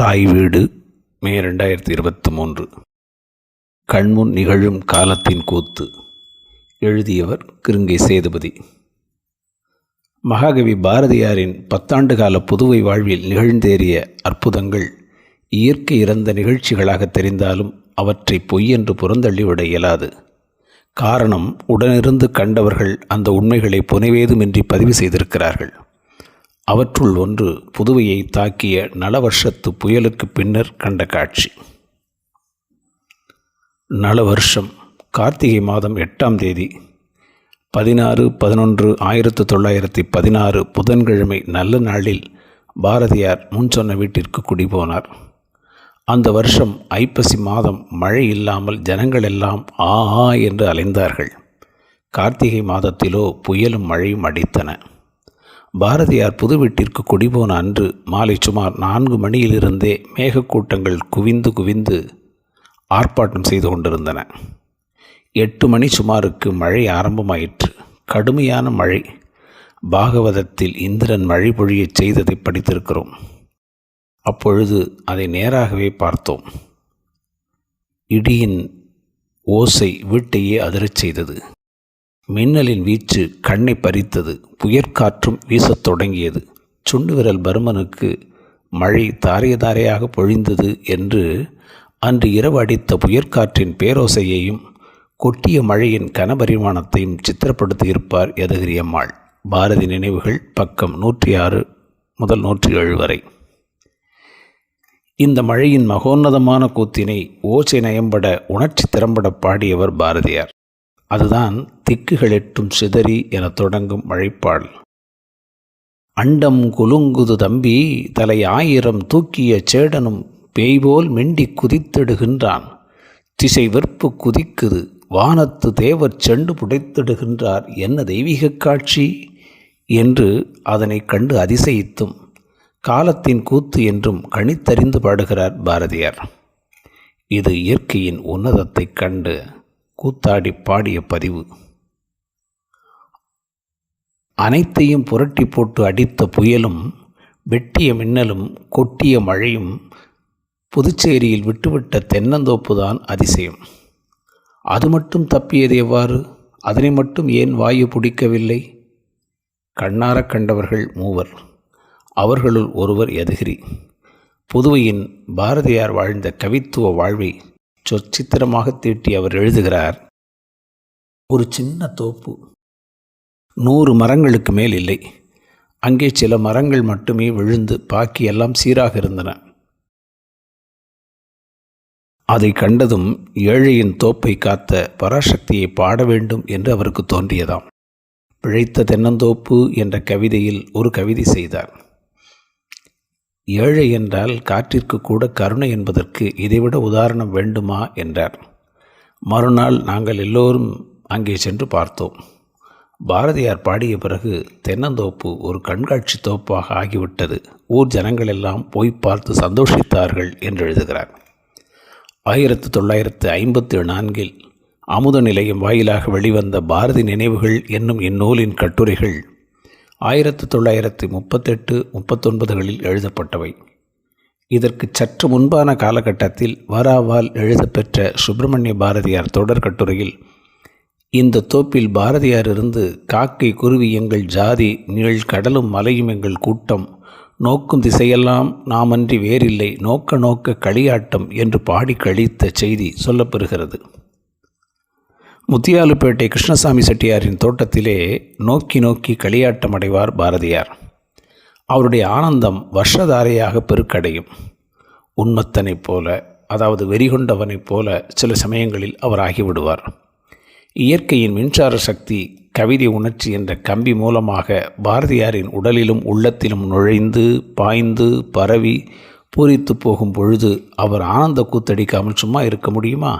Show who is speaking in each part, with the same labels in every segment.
Speaker 1: தாய் வீடு மே ரெண்டாயிரத்தி இருபத்தி மூன்று. கண்முன் நிகழும் காலத்தின் கூத்து. எழுதியவர் கிருங்கை சேதுபதி. மகாகவி பாரதியாரின் பத்தாண்டு கால புதுவை வாழ்வில் நிகழ்ந்தேறிய அற்புதங்கள் இயற்கை இறந்த நிகழ்ச்சிகளாக தெரிந்தாலும் அவற்றை பொய்யென்று புறந்தள்ளிவிட இயலாது. காரணம் உடனிருந்து கண்டவர்கள் அந்த உண்மைகளை புனைவேதுமின்றி பதிவு செய்திருக்கிறார்கள். அவற்றுள் ஒன்று புதுவையை தாக்கிய நலவர்ஷத்து புயலுக்கு பின்னர் கண்ட காட்சி. நலவருஷம் கார்த்திகை மாதம் எட்டாம் தேதி பதினாறு பதினொன்று ஆயிரத்து தொள்ளாயிரத்தி பதினாறு புதன்கிழமை நல்ல நாளில் பாரதியார் முன் சொன்ன வீட்டிற்கு குடிபோனார். அந்த வருஷம் ஐப்பசி மாதம் மழை இல்லாமல் ஜனங்கள் எல்லாம் ஆ ஆ என்று அலைந்தார்கள். கார்த்திகை மாதத்திலோ புயலும் மழையும் அடித்தன. பாரதியார் புது வீட்டிற்கு குடிபோன அன்று மாலை சுமார் நான்கு மணியிலிருந்தே மேகக்கூட்டங்கள் குவிந்து குவிந்து ஆர்ப்பாட்டம் செய்து கொண்டிருந்தன. எட்டு மணி சுமாருக்கு மழை ஆரம்பமாயிற்று. கடுமையான மழை. பாகவதத்தில் இந்திரன் மழை பொழியச் செய்ததை படித்திருக்கிறோம். அப்பொழுது அதை நேராகவே பார்த்தோம். இடியின் ஓசை வீட்டையே அதிரச் செய்தது. மின்னலின் வீச்சு கண்ணை பறித்தது. புயற்காற்றும் வீசத் தொடங்கியது. சுண்டு விரல் பருமனுக்கு மழை தாரைய தாரையாக பொழிந்தது என்று அன்று இரவு அடித்த புயற்காற்றின் பேரோசையையும் கொட்டிய மழையின் கனபரிமாணத்தையும் சித்திரப்படுத்தியிருப்பார் யதகிரி அம்மாள் பாரதி நினைவுகள் பக்கம் நூற்றி ஆறு முதல் நூற்றி ஏழு வரை. இந்த மழையின் மகோன்னதமான கூத்தினை ஓசை நயம்பட உணர்ச்சி திறம்பட பாடியவர் பாரதியார். அதுதான் திக்குகளெட்டும் சிதறி என தொடங்கும் மழைப்பாள் அண்டம் குலுங்குது தம்பி தலை ஆயிரம் தூக்கிய சேடனும் பேய்போல் மெண்டி குதித்திடுகின்றான். திசை வெற்பு குதிக்குது வானத்து தேவர் செண்டு புடைத்திடுகின்றார். என்ன தெய்வீக காட்சி? என்று அதனை கண்டு அதிசயித்தும் காலத்தின் கூத்து என்றும் கணித்தறிந்து பாடுகிறார் பாரதியார். இது இயற்கையின் உன்னதத்தைக் கண்டு கூத்தாடி பாடிய பதிவு. அனைத்தையும் புரட்டி போட்டு அடித்த புயலும் வெட்டிய மின்னலும் கொட்டிய மழையும் புதுச்சேரியில் விட்டுவிட்ட தென்னந்தோப்பு தான் அதிசயம். அது மட்டும் தப்பியது எவ்வாறு? அதனை மட்டும் ஏன் வாயு பிடிக்கவில்லை? கண்ணார கண்டவர்கள் மூவர். அவர்களுள் ஒருவர் யதுகிரி புதுவையின் பாரதியார் வாழ்ந்த கவித்துவ வாழ்வை சொச்சித்திரமாக தீட்டி அவர் எழுதுகிறார். ஒரு சின்ன தோப்பு. நூறு மரங்களுக்கு மேல் இல்லை. அங்கே சில மரங்கள் மட்டுமே விழுந்து பாக்கி எல்லாம் சீராக இருந்தன. அதை கண்டதும் ஏழையின் தோப்பை காத்த பராசக்தியை பாட வேண்டும் என்று அவருக்கு தோன்றியதாம். பிழைத்த தென்னந்தோப்பு என்ற கவிதையில் ஒரு கவிதை செய்தார். ஏழை என்றால் காற்றிற்கு கூட கருணை என்பதற்கு இதைவிட உதாரணம் வேண்டுமா? என்றார். மறுநாள் நாங்கள் எல்லோரும் அங்கே சென்று பார்த்தோம். பாரதியார் பாடிய பிறகு தென்னந்தோப்பு ஒரு கண்காட்சி தோப்பாக ஆகிவிட்டது. ஊர் ஜனங்கள் எல்லாம் போய் பார்த்து சந்தோஷித்தார்கள் என்று எழுதுகிறார். ஆயிரத்து தொள்ளாயிரத்து ஐம்பத்தி நான்கில் அமுத நிலையம் வாயிலாக வெளிவந்த பாரதி நினைவுகள் என்னும் இந்நூலின் கட்டுரைகள் ஆயிரத்து தொள்ளாயிரத்து முப்பத்தெட்டு முப்பத்தொன்பதுகளில் எழுதப்பட்டவை. இதற்கு சற்று முன்பான காலகட்டத்தில் வராவால் எழுதப்பெற்ற சுப்பிரமணிய பாரதியார் தொடர் கட்டுரையில் இந்த தோப்பில் பாரதியார் இருந்து காக்கை குருவி எங்கள் ஜாதி நிழல் கடலும் மலையும் எங்கள் கூட்டம். நோக்கும் திசையெல்லாம் நாமன்றி வேறில்லை. நோக்க நோக்க களியாட்டம் என்று பாடி கழித்த செய்தி சொல்லப்பெறுகிறது. முத்தியாலுப்பேட்டை கிருஷ்ணசாமி செட்டியாரின் தோட்டத்திலே நோக்கி நோக்கி களியாட்டம் அடைவார் பாரதியார். அவருடைய ஆனந்தம் வருஷதாரையாக பெருக்கடையும். உண்மத்தனைப் போல அதாவது வெறிகொண்டவனைப் போல சில சமயங்களில் அவர் ஆகிவிடுவார். இயற்கையின் மின்சார சக்தி கவிதை உணர்ச்சி என்ற கம்பி மூலமாக பாரதியாரின் உடலிலும் உள்ளத்திலும் நுழைந்து பாய்ந்து பரவி பூரித்து போகும் பொழுது அவர் ஆனந்த கூத்தடிக்காமல் சும்மா இருக்க முடியுமா?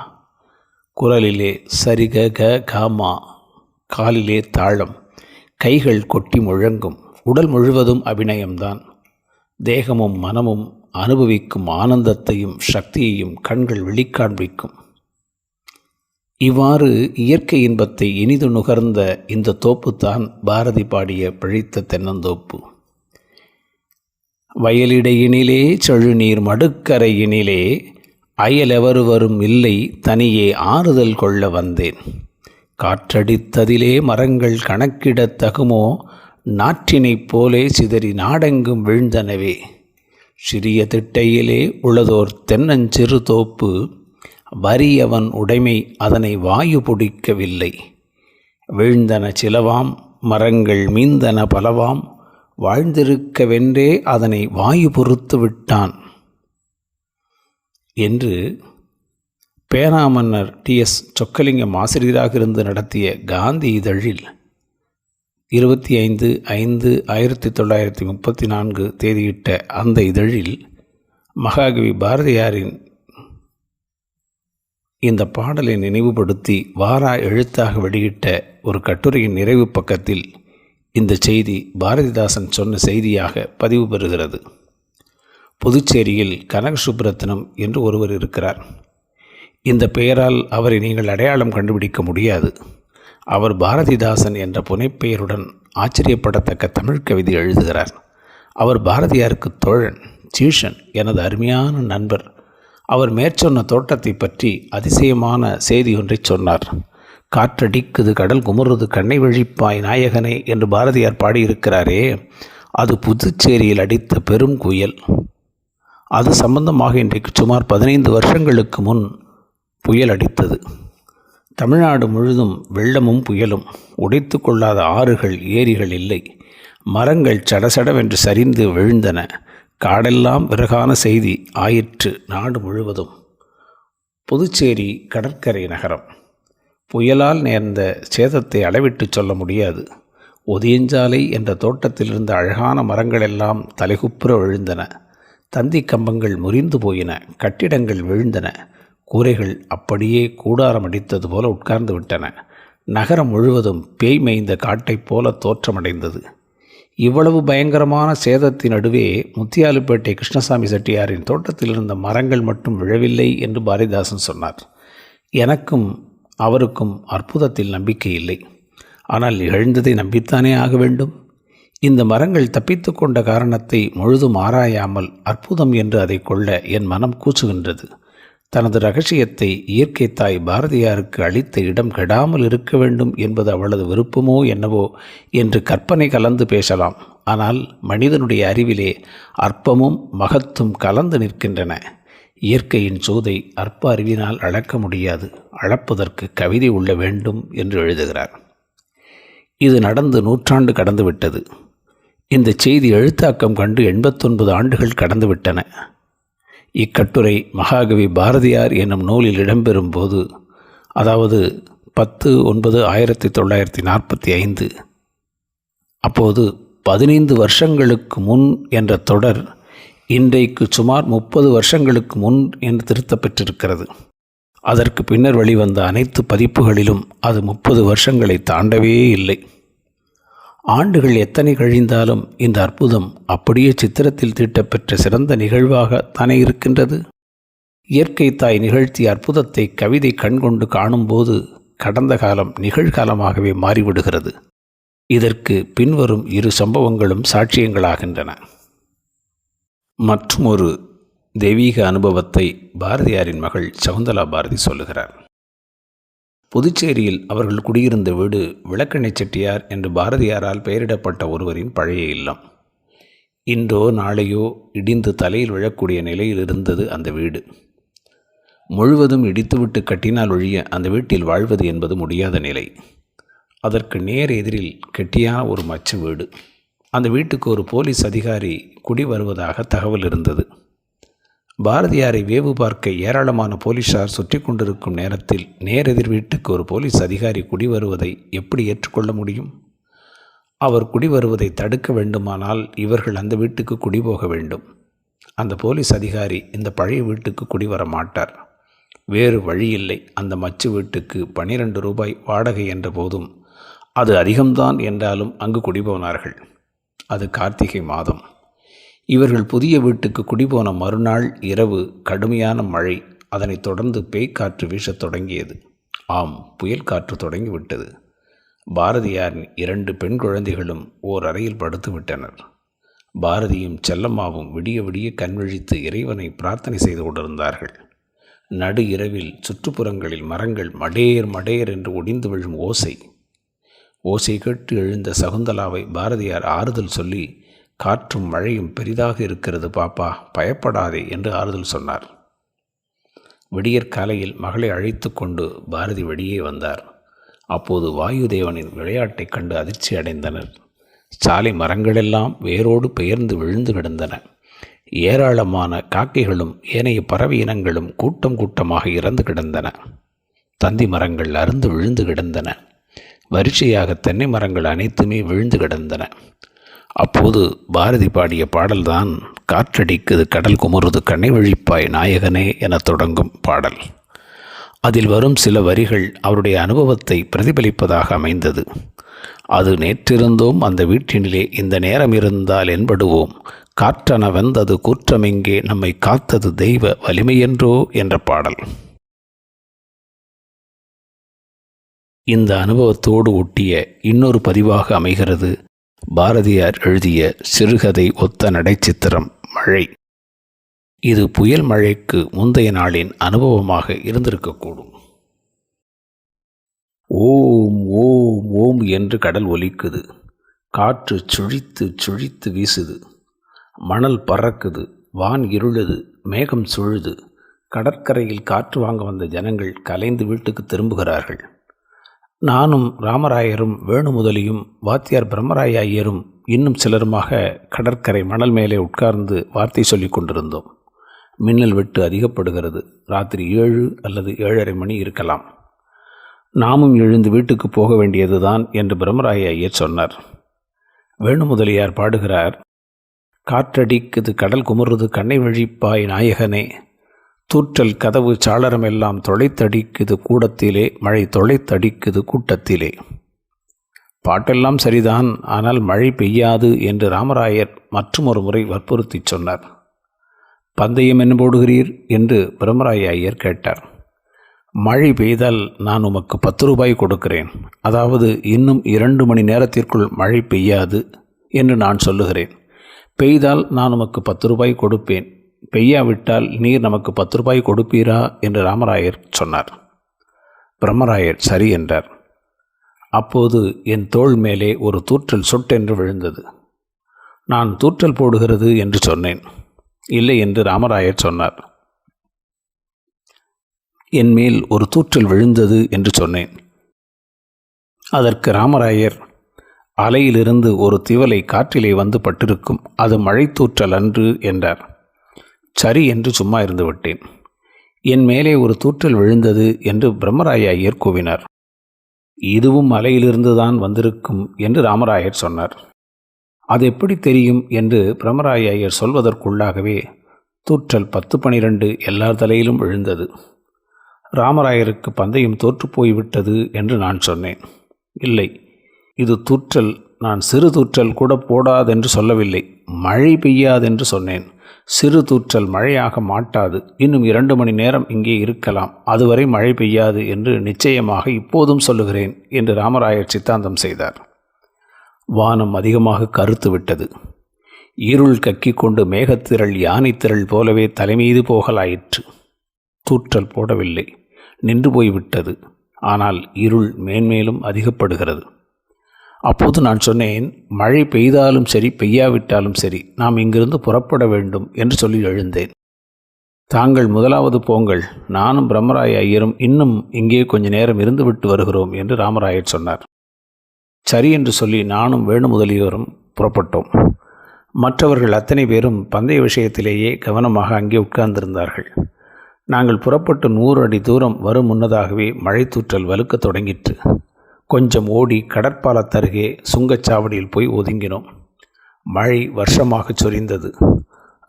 Speaker 1: குரலிலே சரிக க காமா காலிலே தாளம் கைகள் கொட்டி முழங்கும் உடல் முழுவதும் அபிநயம்தான். தேகமும் மனமும் அனுபவிக்கும் ஆனந்தத்தையும் சக்தியையும் கண்கள் வெளிக்காண்பிக்கும். இவ்வாறு இயற்கை இன்பத்தை இனிது நுகர்ந்த இந்த தோப்புத்தான் பாரதி பாடிய பிழைத்த தென்னந்தோப்பு. வயலிடையினிலே செழுநீர் மடுக்கரையினிலே அயலெவர் வரும் இல்லை தனியே ஆறுதல் கொள்ள வந்தேன். காற்றடித்ததிலே மரங்கள் கணக்கிடத் தகுமோ நாற்றினைப் போலே சிதறி நாடெங்கும் வீழ்ந்தனவே. சிறிய திட்டையிலே உளதோர் தென்னஞ்சிறு தோப்பு வறியவன் உடைமை அதனை வாயு பிடிக்கவில்லை. வீழ்ந்தன சிலவாம் மரங்கள் மீந்தன பலவாம் வாழ்ந்திருக்கவென்றே அதனை வாயு பொறுத்து விட்டான். என்று பேனாமன்னர் டி. எஸ். சொக்கலிங்கம் ஆசிரியராக இருந்து நடத்திய காந்தி இதழில் இருபத்தி ஐந்து ஐந்து ஆயிரத்தி தொள்ளாயிரத்தி முப்பத்தி நான்கு தேதியிட்ட அந்த இதழில் மகாகவி பாரதியாரின் இந்த பாடலை நினைவுபடுத்தி வாரா எழுத்தாக வெளியிட்ட ஒரு கட்டுரையின் நிறைவு பக்கத்தில் இந்த செய்தி பாரதிதாசன் சொன்ன செய்தியாக பதிவு பெறுகிறது. புதுச்சேரியில் கனக சுப்ரத்னம் என்று ஒருவர் இருக்கிறார். இந்த பெயரால் அவரை நீங்கள் அடையாளம் கண்டுபிடிக்க முடியாது. அவர் பாரதிதாசன் என்ற புனைப்பெயருடன் ஆச்சரியப்படத்தக்க தமிழ் கவிதை எழுதுகிறார். அவர் பாரதியாருக்கு தோழன் சீஷன் எனது அருமையான நண்பர் அவர் மேற்சொன்ன தோட்டத்தை பற்றி அதிசயமான செய்தி ஒன்றை சொன்னார். காற்றடிக்குது கடல் குமுறுது கண்ணை வழிப்பாய் நாயகனே என்று பாரதியார் பாடியிருக்கிறாரே அது புதுச்சேரியில் அடித்த பெரும் குயல். அது சம்பந்தமாக இன்றைக்கு சுமார் பதினைந்து வருஷங்களுக்கு முன் புயல் அடித்தது. தமிழ்நாடு முழுதும் வெள்ளமும் புயலும். உடைத்து கொள்ளாத ஆறுகள் ஏரிகள் இல்லை. மரங்கள் சடசடவென்று சரிந்து விழுந்தன. காடெல்லாம் விறகான செய்தி ஆயிற்று நாடு முழுவதும். புதுச்சேரி கடற்கரை நகரம். புயலால் நேர்ந்த சேதத்தை அளவிட்டு சொல்ல முடியாது. ஒதியஞ்சாலை என்ற தோட்டத்தில் இருந்த அழகான மரங்களெல்லாம் தலைகுப்புற விழுந்தன. தந்தி கம்பங்கள் முறிந்து போயின. கட்டிடங்கள் விழுந்தன. கூரைகள் அப்படியே கூடாரம் அடித்தது போல உட்கார்ந்து விட்டன. நகரம் முழுவதும் பேய் மேய்ந்த காட்டைப் போல தோற்றமடைந்தது. இவ்வளவு பயங்கரமான சேதத்தின் நடுவே முத்தியாலுப்பேட்டை கிருஷ்ணசாமி செட்டியாரின் தோட்டத்தில் இருந்த மரங்கள் மட்டும் விழவில்லை என்று பாரதிதாசன் சொன்னார். எனக்கும் அவருக்கும் அற்புதத்தில் நம்பிக்கை இல்லை. ஆனால் எழுந்ததை நம்பித்தானே ஆக வேண்டும்? இந்த மரங்கள் தப்பித்து கொண்ட காரணத்தை முழுதும் ஆராயாமல் அற்புதம் என்று அதை கொள்ள என் மனம் கூச்சுகின்றது தனது ரகசியத்தை இயற்கை தாய் பாரதியாருக்கு அளித்த இடம் கெடாமல் இருக்க வேண்டும் என்பது அவளது விருப்பமோ என்னவோ என்று கற்பனை கலந்து பேசலாம். ஆனால் மனிதனுடைய அறிவிலே அற்பமும் மகத்தும் கலந்து நிற்கின்றன. இயற்கையின் சோதை அற்ப அறிவினால் அளக்க முடியாது. அளப்பதற்கு கவிதை உள்ள வேண்டும் என்று எழுதுகிறார். இது நடந்து நூற்றாண்டு கடந்துவிட்டது. இந்த செய்தி எழுத்தாக்கம் கண்டு எண்பத்தொன்பது ஆண்டுகள் கடந்துவிட்டன. இக்கட்டுரை மகாகவி பாரதியார் என்னும் நூலில் இடம்பெறும் போது அதாவது பத்து ஒன்பது ஆயிரத்தி தொள்ளாயிரத்தி நாற்பத்தி ஐந்து அப்போது பதினைந்து வருஷங்களுக்கு முன் என்ற தொடர் இன்றைக்கு சுமார் முப்பது வருஷங்களுக்கு முன் என்று திருத்தப்பெற்றிருக்கிறது. அதற்கு பின்னர் வெளிவந்த அனைத்து பதிப்புகளிலும் அது முப்பது வருஷங்களை தாண்டவே இல்லை. ஆண்டுகள் எத்தனை கழிந்தாலும் இந்த அற்புதம் அப்படியே சித்திரத்தில் தீட்டப்பெற்ற சிறந்த நிகழ்வாக தானே இருக்கின்றது? இயற்கை தாய் நிகழ்த்திய அற்புதத்தை கவிதை கண்கொண்டு காணும்போது கடந்த காலம் நிகழ்காலமாகவே மாறிவிடுகிறது. இதற்கு பின்வரும் இரு சம்பவங்களும் சாட்சியங்களாகின்றன. மற்றும் ஒரு தெய்வீக அனுபவத்தை பாரதியாரின் மகள் சகுந்தலா பாரதி சொல்லுகிறார். புதுச்சேரியில் அவர்கள் குடியிருந்த வீடு விளக்கெண்ணை செட்டியார் என்று பாரதியாரால் பெயரிடப்பட்ட ஒருவரின் பழைய இல்லம். இன்றோ நாளையோ இடிந்து தலையில் விழக்கூடிய நிலையில் இருந்தது அந்த வீடு. முழுவதும் இடித்துவிட்டு கட்டினால் ஒழிய அந்த வீட்டில் வாழ்வது என்பது முடியாத நிலை. அதற்கு நேர் எதிரில் கெட்டியான ஒரு மச்ச வீடு. அந்த வீட்டுக்கு ஒரு போலீஸ் அதிகாரி குடி வருவதாக தகவல் இருந்தது. பாரதியாரை வேவு பார்க்க ஏராளமான போலீசார் சுற்றி கொண்டிருக்கும் நேரத்தில் நேரெதிர் வீட்டுக்கு ஒரு போலீஸ் அதிகாரி குடி வருவதை எப்படி ஏற்றுக்கொள்ள முடியும்? அவர் குடி வருவதை தடுக்க வேண்டுமானால் இவர்கள் அந்த வீட்டுக்கு குடி போக வேண்டும். அந்த போலீஸ் அதிகாரி இந்த பழைய வீட்டுக்கு குடி வர மாட்டார். வேறு வழியில்லை. அந்த மச்சு வீட்டுக்கு பனிரெண்டு ரூபாய் வாடகை என்ற போதும் அது அதிகம்தான் என்றாலும் அங்கு குடிபோனார்கள் அது கார்த்திகை மாதம். இவர்கள் புதிய வீட்டுக்கு குடிபோன மறுநாள் இரவு கடுமையான மழை. அதனைத் தொடர்ந்து பேய்க்காற்று வீசத் தொடங்கியது. ஆம் புயல் காற்று தொடங்கிவிட்டது. பாரதியாரின் இரண்டு பெண் குழந்தைகளும் ஓர் அறையில் படுத்து விட்டனர். பாரதியும் செல்லம்மாவும் விடிய விடிய கண்விழித்து இறைவனை பிரார்த்தனை செய்து கொண்டிருந்தார்கள். நடு இரவில் சுற்றுப்புறங்களில் மரங்கள் மடேர் மடேர் என்று ஒடிந்து விழும் ஓசை. ஓசை கேட்டு எழுந்த சகுந்தலாவை பாரதியார் ஆறுதல் சொல்லி காற்றும் மழையும் பெரிதாக இருக்கிறது பாப்பா பயப்படாதே என்று ஆறுதல் சொன்னார். விடியற் காலையில் மகளை அழைத்து கொண்டு பாரதி வெளியே வந்தார். அப்போது வாயுதேவனின் விளையாட்டைக் கண்டு அதிர்ச்சி அடைந்தனர். சாலை மரங்களெல்லாம் வேரோடு பெயர்ந்து விழுந்து கிடந்தன. ஏராளமான காக்கைகளும் ஏனைய பறவை இனங்களும் கூட்டம் கூட்டமாக இறந்து கிடந்தன. தந்தி மரங்கள் அருந்து விழுந்து கிடந்தன. வரிசையாக தென்னை மரங்கள் அனைத்துமே விழுந்து கிடந்தன. அப்போது பாரதி பாடிய பாடல்தான் காற்றடிக்குது கடல் குமுறுது கண்ணை வழிப்பாய் நாயகனே என தொடங்கும் பாடல். அதில் வரும் சில வரிகள் அவருடைய அனுபவத்தை பிரதிபலிப்பதாக அமைந்தது. அது நேற்றிருந்தோம் அந்த வீட்டினிலே இந்த நேரம் இருந்தால் என்படுவோம். காற்றன வந்தது கூற்றமெங்கே நம்மை காத்தது தெய்வ வலிமையென்றோ என்ற பாடல். இந்த அனுபவத்தோடு ஒட்டிய இன்னொரு பதிவாக அமைகிறது. பாரதியார் எழுதிய சிறுகதை ஒத்த நடைச்சித்திரம் மழை. இது புயல் மழைக்கு முந்தைய நாளின் அனுபவமாக இருந்திருக்கக்கூடும். ஓம் ஓம் ஓம் என்று கடல் ஒலிக்குது. காற்று சுழித்து சுழித்து வீசுது. மணல் பறக்குது. வான் இருளுது. மேகம் சுழுது. கடற்கரையில் காற்று வாங்க வந்த ஜனங்கள் கலைந்து வீட்டுக்கு திரும்புகிறார்கள். நானும் ராமராயரும் வேணுமுதலியும் வாத்தியார் பிரம்மராய ஐயரும் இன்னும் சிலருமாக கடற்கரை மணல் மேலே உட்கார்ந்து வார்த்தை சொல்லிக் கொண்டிருந்தோம். மின்னல் வெட்டு அதிகப்படுகிறது. ராத்திரி ஏழு அல்லது ஏழரை மணி இருக்கலாம். நாமும் எழுந்து வீட்டுக்கு போக வேண்டியதுதான் என்று பிரம்மராய ஐயர் சொன்னார். வேணுமுதலியார் பாடுகிறார் காற்றடிக்குது கடல் குமுறுது கண்ணை வழிப்பாய் நாயகனே தூற்றல் கதவு சாளரமெல்லாம் தொலைத்தடிக்குது கூடத்திலே மழை தொலைத்தடிக்குது கூட்டத்திலே. பாட்டெல்லாம் சரிதான் ஆனால் மழை பெய்யாது என்று ராமராயர் மற்றுமொரு முறை வற்புறுத்தி சொன்னார். பந்தயம் என்ன போடுகிறீர்? என்று பிரம்மராய ஐயர் கேட்டார். மழை பெய்தால் நான் உமக்கு பத்து ரூபாய் கொடுக்கிறேன். அதாவது இன்னும் இரண்டு மணி நேரத்திற்குள் மழை பெய்யாது என்று நான் சொல்லுகிறேன். பெய்தால் நான் உமக்கு பத்து ரூபாய் கொடுப்பேன். பெய்யாவிட்டால் நீர் நமக்கு பத்து ரூபாய் கொடுப்பீரா? என்று ராமராயர் சொன்னார். பிரம்மராயர் சரி என்றார். அப்போது என் தோள் மேலே ஒரு தூற்றல் சொட்டென்று விழுந்தது. நான் தூற்றல் போடுகிறது என்று சொன்னேன். இல்லை என்று ராமராயர் சொன்னார். என் மேல் ஒரு தூற்றல் விழுந்தது என்று சொன்னேன். அதற்கு ராமராயர் அலையிலிருந்து ஒரு திவலை காற்றிலே வந்து பட்டிருக்கும் அது மழைத்தூற்றல் அன்று என்றார். சரி என்று சும்மா இருந்து விட்டேன் என் மேலே ஒரு தூற்றல் விழுந்தது என்று பிரம்மராய ஐயர் கூவினார் இதுவும் மலையிலிருந்துதான் வந்திருக்கும் என்று ராமராயர் சொன்னார். அது எப்படி தெரியும் என்று பிரம்மராய ஐயர் சொல்வதற்குள்ளாகவே தூற்றல் பத்து பனிரெண்டு எல்லார் தலையிலும் விழுந்தது. ராமராயருக்கு பந்தயம் தோற்றுப்போய்விட்டது என்று நான் சொன்னேன். இல்லை இது தூற்றல் நான் சிறு தூற்றல் கூட போடாதென்று சொல்லவில்லை. மழை பெய்யாதென்று சொன்னேன். சிறு தூற்றல் மழையாக மாட்டாது. இன்னும் இரண்டு மணி நேரம் இங்கே இருக்கலாம். அதுவரை மழை பெய்யாது என்று நிச்சயமாக இப்போதும் சொல்லுகிறேன் என்று ராமராயர் சித்தாந்தம் செய்தார். வானம் அதிகமாக கருத்து விட்டது. இருள் கக்கிக் கொண்டு மேகத்திரள் யானைத்திரள் போலவே தலைமீது போகலாயிற்று. தூற்றல் போடவில்லை. நின்று போய்விட்டது ஆனால் இருள் மேன்மேலும் அதிகப்படுகிறது. அப்போது நான் சொன்னேன் மழை பெய்தாலும் சரி பெய்யாவிட்டாலும் சரி நாம் இங்கிருந்து புறப்பட வேண்டும் என்று சொல்லி எழுந்தேன். தாங்கள் முதலாவது போங்கள் நானும் பிரம்மராய ஐயரும் இன்னும் இங்கே கொஞ்ச நேரம் இருந்துவிட்டு வருகிறோம் என்று ராமராயர் சொன்னார். சரி என்று சொல்லி நானும் வேணு முதலியோரும் புறப்பட்டோம். மற்றவர்கள் அத்தனை பேரும் பந்தய விஷயத்திலேயே கவனமாக அங்கே உட்கார்ந்திருந்தார்கள். நாங்கள் புறப்பட்டு நூறு அடி தூரம் வரும் முன்னதாகவே மழைத்தூற்றல் வலுக்கத் தொடங்கிற்று. கொஞ்சம் ஓடி கடற்பாலத்தருகே சுங்கச்சாவடியில் போய் ஒதுங்கினோம். மழை வருஷமாகச் சொரிந்தது.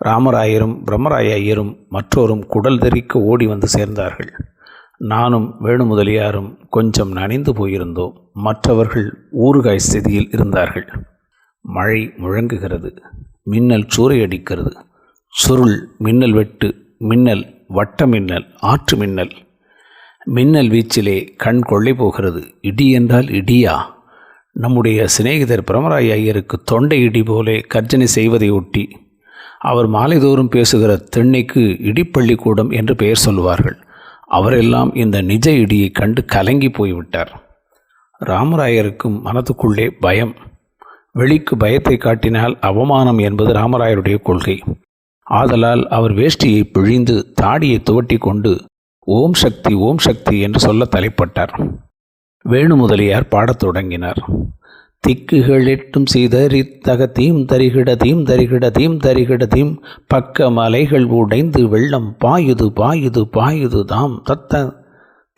Speaker 1: ராமராயரும் பிரம்மராய ஐயரும் மற்றோரும் குடல் தெறிக்க ஓடி வந்து சேர்ந்தார்கள். நானும் வேணுமுதலியாரும் கொஞ்சம் நனைந்து போயிருந்தோம். மற்றவர்கள் ஊறுகாய் ஸ்திதியில் இருந்தார்கள். மழை முழங்குகிறது மின்னல் சூறையடிக்கிறது. சுருள் மின்னல் வெட்டு மின்னல் வட்ட மின்னல் ஆற்று மின்னல் மின்னல் வீச்சிலே கண் கொள்ளை போகிறது. இடி என்றால் இடியா? நம்முடைய சிநேகிதர் பிரமராய் ஐயருக்கு தொண்டை இடி போலே கர்ஜனை செய்வதை ஒட்டி அவர் மாலைதோறும் பேசுகிற திண்ணைக்கு இடிப்பள்ளிக்கூடம் என்று பெயர் சொல்லுவார்கள். அவரெல்லாம் இந்த நிஜ இடியை கண்டு கலங்கி போய்விட்டார். ராமராயருக்கும் மனதுக்குள்ளே பயம். வெளிக்கு பயத்தை காட்டினால் அவமானம் என்பது ராமராயருடைய கொள்கை. ஆதலால் அவர் வேஷ்டியை பிழிந்து தாடியை துவட்டி கொண்டு ஓம் சக்தி ஓம் சக்தி என்று சொல்ல தலைப்பட்டார். வேணு முதலியார் பாடத் தொடங்கினார். திக்குகள் எட்டும் சிதறி தக தீம் தரிகிட தீம் தரிகிட தீம் தரிகிட தீம் பக்க மலைகள் உடைந்து வெள்ளம் பாயுது பாயுது பாயுது தாம். தத்த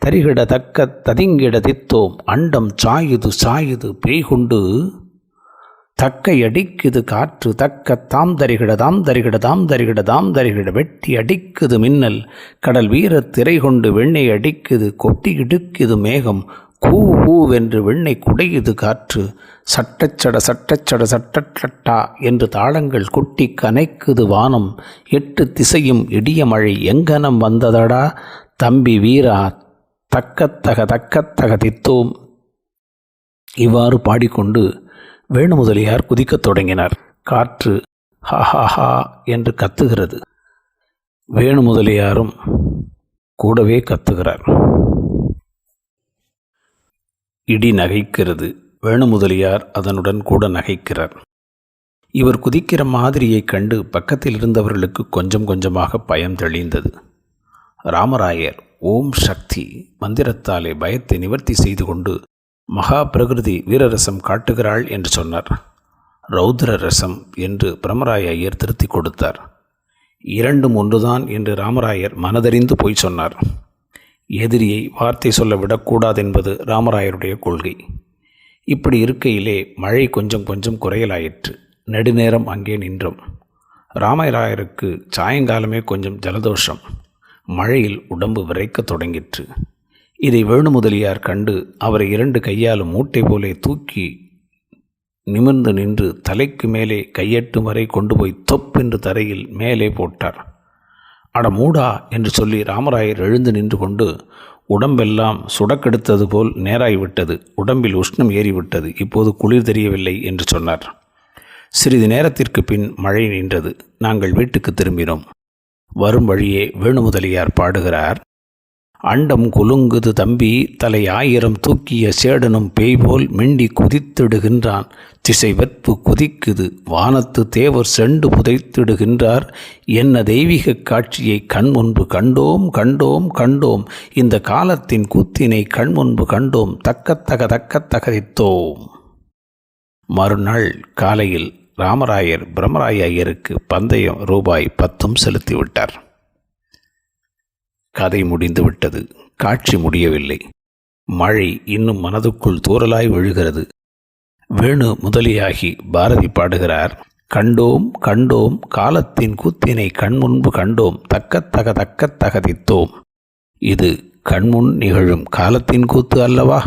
Speaker 1: தரிகிட தக்க ததிங்கிட தித்தோம் அண்டம் சாயுது சாயுது பேய்கொண்டு. தக்கை அடிக்குது காற்று தக்க தாம் தரிகிட தாம் தரிகிட தாம் தரிகிட தாம் தரிகிட வெட்டி அடிக்குது மின்னல். கடல் வீர திரை கொண்டு வெண்ணெய் அடிக்குது கொட்டி இடுக்குது மேகம். கூ கூவென்று வெண்ணெய் குடையுது காற்று. சட்டச்சட சட்டச்சட சட்டட்டா என்று தாளங்கள் கொட்டி கனைக்குது வானம். எட்டு திசையும் இடிய மழை எங்கனம் வந்ததடா? தம்பி வீரா தக்கத்தக தக்கத்தக தித்தோம். இவ்வாறு பாடிக்கொண்டு வேணுமுதலியார் குதிக்கத் தொடங்கினார். காற்று ஹா ஹா ஹா என்று கத்துகிறது. வேணுமுதலியாரும் கூடவே கத்துகிறார். இடி நகைக்கிறது. வேணுமுதலியார் அதனுடன் கூட நகைக்கிறார். இவர் குதிக்கிற மாதிரியைக் கண்டு பக்கத்தில் இருந்தவர்களுக்கு கொஞ்சம் கொஞ்சமாக பயம் தெளிந்தது. ராமராயர் ஓம் சக்தி மந்திரத்தாலே பயத்தை நிவர்த்தி செய்து கொண்டு மகா பிரகிருதி வீரரசம் காட்டுகிறாள் என்று சொன்னார். ரௌத்ர ரசம் என்று பிரமராய ஐயர் திருத்தி கொடுத்தார். இரண்டும் ஒன்றுதான் என்று ராமராயர் மனதறிந்து போய் சொன்னார். எதிரியை வார்த்தை சொல்ல விடக்கூடாது என்பது ராமராயருடைய கொள்கை. இப்படி இருக்கையிலே மழை கொஞ்சம் கொஞ்சம் குறையலாயிற்று. நெடுநேரம் அங்கே நின்றோம். ராமராயருக்கு சாயங்காலமே கொஞ்சம் ஜலதோஷம். மழையில் உடம்பு விரைக்கத் தொடங்கிற்று. இதை வேணுமுதலியார் கண்டு அவரை இரண்டு கையாலும் மூட்டை போலே தூக்கி நிமிர்ந்து நின்று தலைக்கு மேலே கையெட்டும் வரை கொண்டு போய் தொப்பென்று தரையில் மேலே போட்டார். அட மூடா என்று சொல்லி ராமராயர் எழுந்து நின்று கொண்டு உடம்பெல்லாம் சுடக்கெடுத்தது போல் நேராகிவிட்டது உடம்பில் உஷ்ணம் ஏறிவிட்டது. இப்போது குளிர் தெரியவில்லை என்று சொன்னார். சிறிது நேரத்திற்கு பின் மழை நின்றது. நாங்கள் வீட்டுக்கு திரும்பினோம். வரும் வழியே வேணுமுதலியார் பாடுகிறார். அண்டம் குலுங்குது தம்பி தலை ஆயிரம் தூக்கிய சேடனும் பேய் போல் மிண்டி குதித்திடுகின்றான். திசைவற்பு குதிக்குது வானத்து தேவர் செண்டு புதைத்திடுகின்றார். என்ன தெய்வீக காட்சியை கண் முன்பு கண்டோம் கண்டோம் கண்டோம். இந்த காலத்தின் கூத்தினை கண் முன்பு கண்டோம் தக்கத்தக தக்கத்தகதித்தோம் மறுநாள் காலையில் ராமராயர் பிரம்மராய ஐயருக்கு பந்தயம் ரூபாய் பத்தும் செலுத்திவிட்டார். கதை முடிந்துவிட்டது. காட்சி முடியவில்லை. மழை இன்னும் மனதுக்குள் தூறலாய் விழுகிறது. வேணு முதலியாகி பாரதி பாடுகிறார் கண்டோம் கண்டோம் காலத்தின் கூத்தினை கண்முன்பு கண்டோம் தக்கத்தக தக்கத்தகதித்தோம் இது கண்முன் நிகழும் காலத்தின் கூத்து அல்லவா?